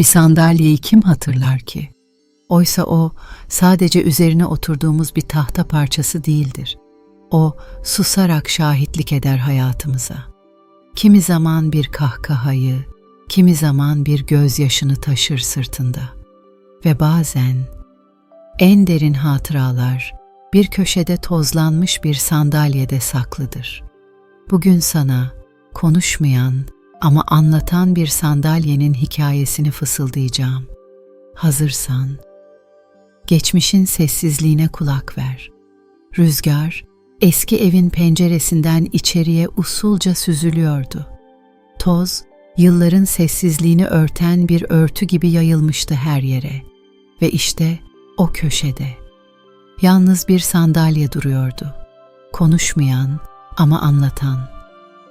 Bir sandalyeyi kim hatırlar ki? Oysa o sadece üzerine oturduğumuz bir tahta parçası değildir. O susarak şahitlik eder hayatımıza. Kimi zaman bir kahkahayı, kimi zaman bir gözyaşını taşır sırtında. Ve bazen en derin hatıralar bir köşede tozlanmış bir sandalyede saklıdır. Bugün sana konuşmayan ama anlatan bir sandalyenin hikayesini fısıldayacağım. Hazırsan, geçmişin sessizliğine kulak ver. Rüzgar, eski evin penceresinden içeriye usulca süzülüyordu. Toz, yılların sessizliğini örten bir örtü gibi yayılmıştı her yere. Ve işte o köşede. Yalnız bir sandalye duruyordu. Konuşmayan ama anlatan.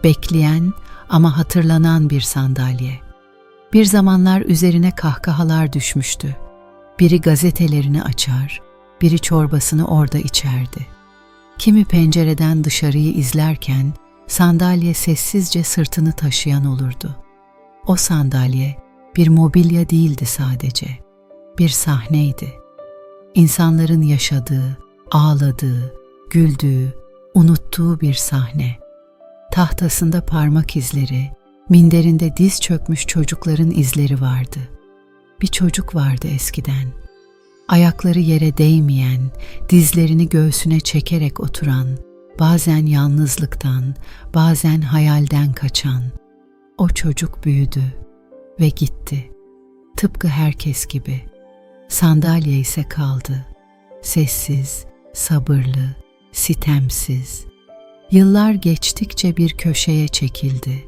Bekleyen ama hatırlanan bir sandalye. Bir zamanlar üzerine kahkahalar düşmüştü. Biri gazetelerini açar, biri çorbasını orada içerdi. Kimi pencereden dışarıyı izlerken sandalye sessizce sırtını taşıyan olurdu. O sandalye bir mobilya değildi sadece. Bir sahneydi. İnsanların yaşadığı, ağladığı, güldüğü, unuttuğu bir sahne. Tahtasında parmak izleri, minderinde diz çökmüş çocukların izleri vardı. Bir çocuk vardı eskiden. Ayakları yere değmeyen, dizlerini göğsüne çekerek oturan, bazen yalnızlıktan, bazen hayalden kaçan. O çocuk büyüdü ve gitti. Tıpkı herkes gibi. Sandalye ise kaldı. Sessiz, sabırlı, sitemsiz. Yıllar geçtikçe bir köşeye çekildi.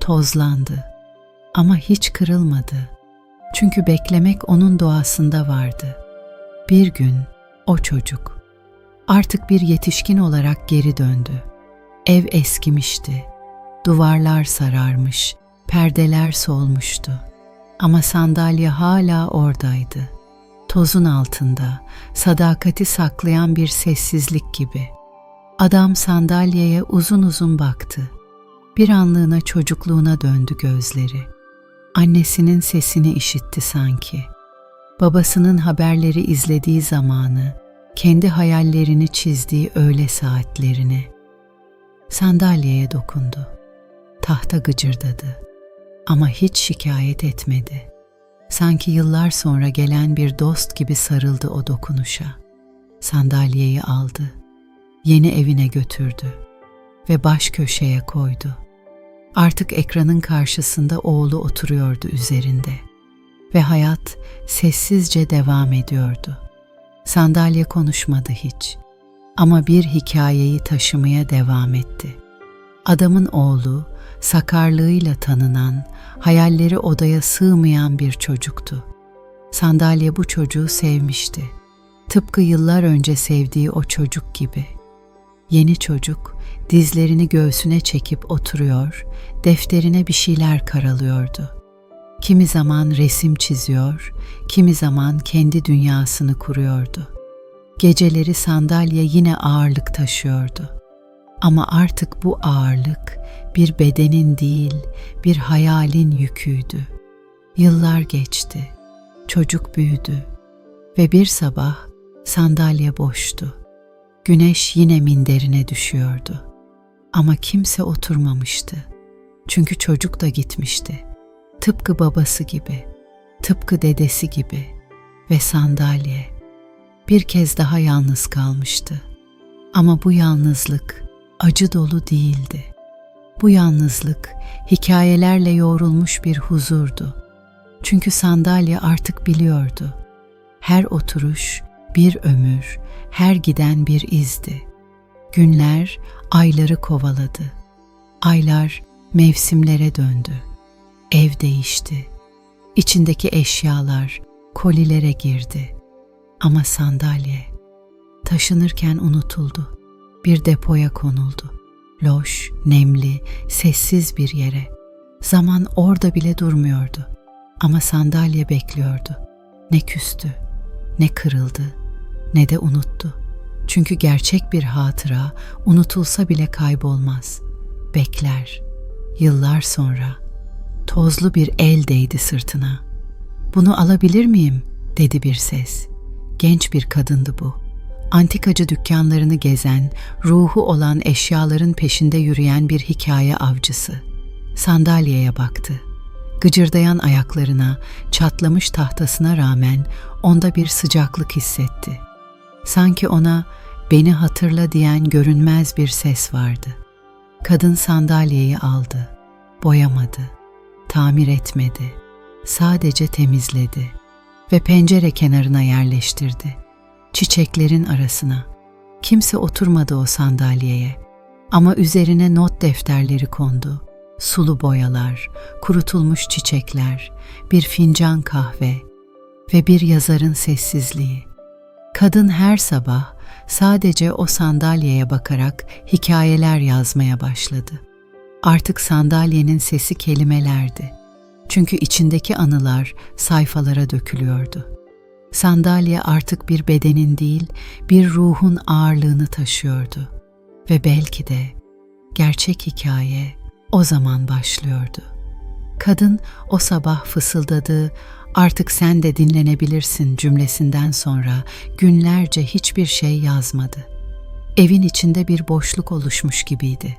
Tozlandı. Ama hiç kırılmadı. Çünkü beklemek onun doğasında vardı. Bir gün o çocuk artık bir yetişkin olarak geri döndü. Ev eskimişti. Duvarlar sararmış, perdeler solmuştu. Ama sandalye hala oradaydı. Tozun altında, sadakati saklayan bir sessizlik gibi. Adam sandalyeye uzun uzun baktı. Bir anlığına çocukluğuna döndü gözleri. Annesinin sesini işitti sanki. Babasının haberleri izlediği zamanı, kendi hayallerini çizdiği öğle saatlerini. Sandalyeye dokundu. Tahta gıcırdadı. Ama hiç şikayet etmedi. Sanki yıllar sonra gelen bir dost gibi sarıldı o dokunuşa. Sandalyeyi aldı. Yeni evine götürdü ve baş köşeye koydu. Artık ekranın karşısında oğlu oturuyordu üzerinde ve hayat sessizce devam ediyordu. Sandalye konuşmadı hiç ama bir hikayeyi taşımaya devam etti. Adamın oğlu sakarlığıyla tanınan, hayalleri odaya sığmayan bir çocuktu. Sandalye bu çocuğu sevmişti. Tıpkı yıllar önce sevdiği o çocuk gibi. Yeni çocuk dizlerini göğsüne çekip oturuyor, defterine bir şeyler karalıyordu. Kimi zaman resim çiziyor, kimi zaman kendi dünyasını kuruyordu. Geceleri sandalye yine ağırlık taşıyordu. Ama artık bu ağırlık bir bedenin değil, bir hayalin yüküydü. Yıllar geçti. Çocuk büyüdü ve bir sabah sandalye boştu. Güneş yine minderine düşüyordu. Ama kimse oturmamıştı. Çünkü çocuk da gitmişti. Tıpkı babası gibi, tıpkı dedesi gibi ve sandalye bir kez daha yalnız kalmıştı. Ama bu yalnızlık acı dolu değildi. Bu yalnızlık hikayelerle yoğrulmuş bir huzurdu. Çünkü sandalye artık biliyordu. Her oturuş bir ömür, her giden bir izdi. Günler ayları kovaladı. Aylar mevsimlere döndü. Ev değişti. İçindeki eşyalar kolilere girdi. Ama sandalye taşınırken unutuldu bir depoya konuldu. Loş, nemli, sessiz bir yere. Zaman orada bile durmuyordu. Ama sandalye bekliyordu. Ne küstü, ne kırıldı, ne de unuttu. Çünkü gerçek bir hatıra unutulsa bile kaybolmaz. Bekler. Yıllar sonra tozlu bir el değdi sırtına. Bunu alabilir miyim? dedi bir ses. Genç bir kadındı bu. Antikacı dükkanlarını gezen, ruhu olan eşyaların peşinde yürüyen bir hikaye avcısı. Sandalyeye baktı. Gıcırdayan ayaklarına, çatlamış tahtasına rağmen onda bir sıcaklık hissetti. Sanki ona beni hatırla diyen görünmez bir ses vardı. Kadın sandalyeyi aldı. Boyamadı. Tamir etmedi. Sadece temizledi ve pencere kenarına yerleştirdi. Çiçeklerin arasına. Kimse oturmadı o sandalyeye ama üzerine not defterleri kondu. Sulu boyalar, kurutulmuş çiçekler, bir fincan kahve ve bir yazarın sessizliği. Kadın her sabah sadece o sandalyeye bakarak hikayeler yazmaya başladı. Artık sandalyenin sesi kelimelerdi. Çünkü içindeki anılar sayfalara dökülüyordu. Sandalye artık bir bedenin değil, bir ruhun ağırlığını taşıyordu. Ve belki de gerçek hikaye o zaman başlıyordu. Kadın o sabah fısıldadığı artık sen de dinlenebilirsin cümlesinden sonra günlerce hiçbir şey yazmadı. Evin içinde bir boşluk oluşmuş gibiydi.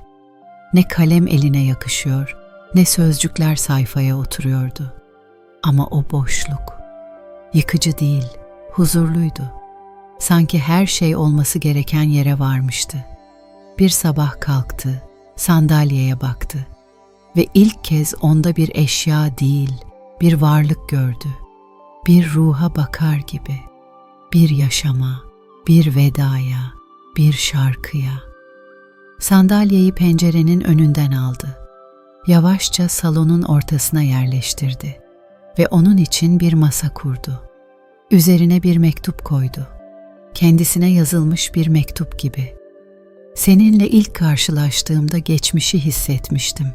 Ne kalem eline yakışıyor, ne sözcükler sayfaya oturuyordu. Ama o boşluk yıkıcı değil, huzurluydu. Sanki her şey olması gereken yere varmıştı. Bir sabah kalktı, sandalyeye baktı ve ilk kez onda bir eşya değil, bir varlık gördü. Bir ruha bakar gibi, bir yaşama, bir vedaya, bir şarkıya. Sandalyeyi pencerenin önünden aldı. Yavaşça salonun ortasına yerleştirdi ve onun için bir masa kurdu. Üzerine bir mektup koydu. Kendisine yazılmış bir mektup gibi. Seninle ilk karşılaştığımda geçmişi hissetmiştim.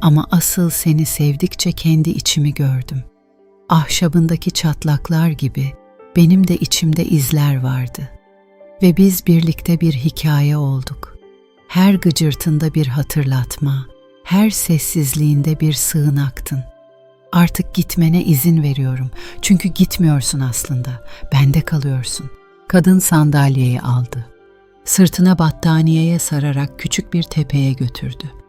Ama asıl seni sevdikçe kendi içimi gördüm. Ahşabındaki çatlaklar gibi benim de içimde izler vardı. Ve biz birlikte bir hikaye olduk. Her gıcırtında bir hatırlatma, her sessizliğinde bir sığınaktın. Artık gitmene izin veriyorum. Çünkü gitmiyorsun aslında. Bende kalıyorsun. Kadın sandalyeyi aldı. Sırtına battaniyeye sararak küçük bir tepeye götürdü.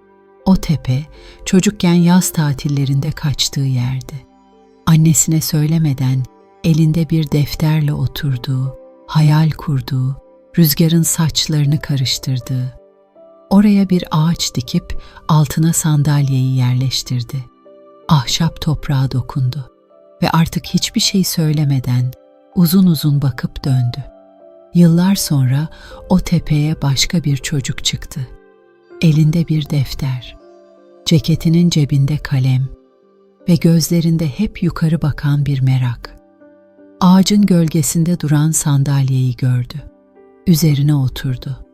O tepe çocukken yaz tatillerinde kaçtığı yerdi. Annesine söylemeden elinde bir defterle oturduğu, hayal kurduğu, rüzgarın saçlarını karıştırdığı. Oraya bir ağaç dikip altına sandalyeyi yerleştirdi. Ahşap toprağa dokundu ve artık hiçbir şey söylemeden uzun uzun bakıp döndü. Yıllar sonra o tepeye başka bir çocuk çıktı. Elinde bir defter, ceketinin cebinde kalem ve gözlerinde hep yukarı bakan bir merak. Ağacın gölgesinde duran sandalyeyi gördü. Üzerine oturdu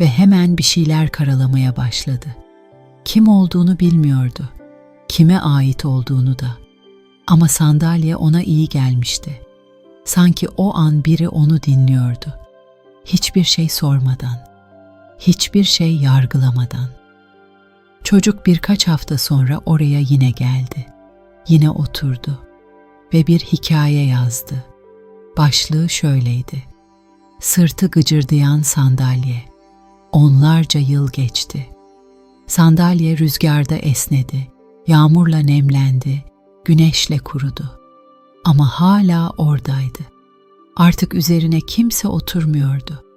ve hemen bir şeyler karalamaya başladı. Kim olduğunu bilmiyordu, kime ait olduğunu da. Ama sandalye ona iyi gelmişti. Sanki o an biri onu dinliyordu. Hiçbir şey sormadan, hiçbir şey yargılamadan. Çocuk birkaç hafta sonra oraya yine geldi. Yine oturdu ve bir hikaye yazdı. Başlığı şöyleydi. Sırtı gıcırdayan sandalye. Onlarca yıl geçti. Sandalye rüzgarda esnedi, yağmurla nemlendi, güneşle kurudu. Ama hala oradaydı. Artık üzerine kimse oturmuyordu.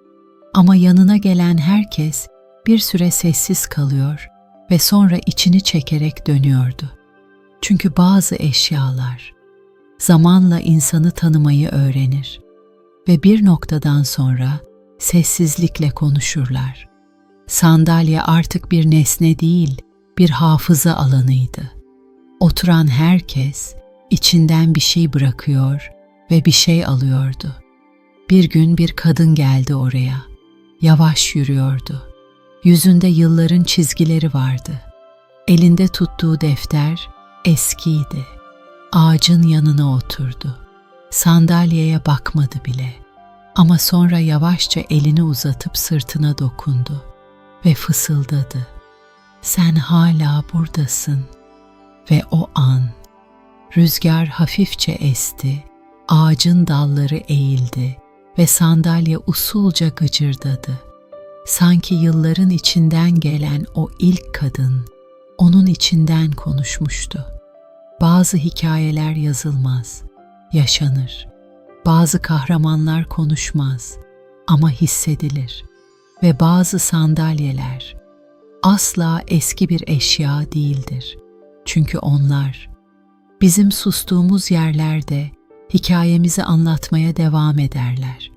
Ama yanına gelen herkes bir süre sessiz kalıyor ve sonra içini çekerek dönüyordu. Çünkü bazı eşyalar zamanla insanı tanımayı öğrenir ve bir noktadan sonra sessizlikle konuşurlar. Sandalye artık bir nesne değil, bir hafıza alanıydı. Oturan herkes içinden bir şey bırakıyor ve bir şey alıyordu. Bir gün bir kadın geldi oraya. Yavaş yürüyordu. Yüzünde yılların çizgileri vardı. Elinde tuttuğu defter eskiydi. Ağacın yanına oturdu. Sandalyeye bakmadı bile. Ama sonra yavaşça elini uzatıp sırtına dokundu ve fısıldadı. Sen hala buradasın ve o an Rüzgar hafifçe esti, ağacın dalları eğildi ve sandalye usulca gıcırdadı. Sanki yılların içinden gelen o ilk kadın onun içinden konuşmuştu. Bazı hikayeler yazılmaz, yaşanır. Bazı kahramanlar konuşmaz ama hissedilir. Ve bazı sandalyeler asla eski bir eşya değildir. Çünkü onlar bizim sustuğumuz yerlerde hikayemizi anlatmaya devam ederler.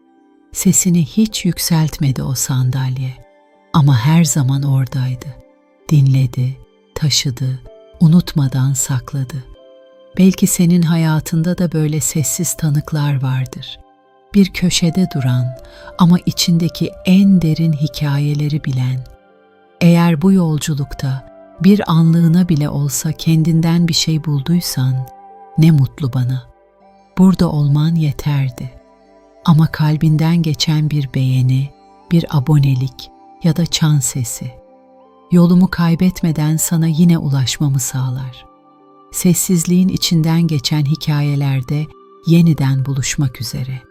Sesini hiç yükseltmedi o sandalye ama her zaman oradaydı. Dinledi, taşıdı, unutmadan sakladı. Belki senin hayatında da böyle sessiz tanıklar vardır. Bir köşede duran ama içindeki en derin hikayeleri bilen. Eğer bu yolculukta bir anlığına bile olsa kendinden bir şey bulduysan ne mutlu bana. Burada olman yeterdi. Ama kalbinden geçen bir beğeni, bir abonelik ya da çan sesi yolumu kaybetmeden sana yine ulaşmamı sağlar. Sessizliğin içinden geçen hikayelerde yeniden buluşmak üzere.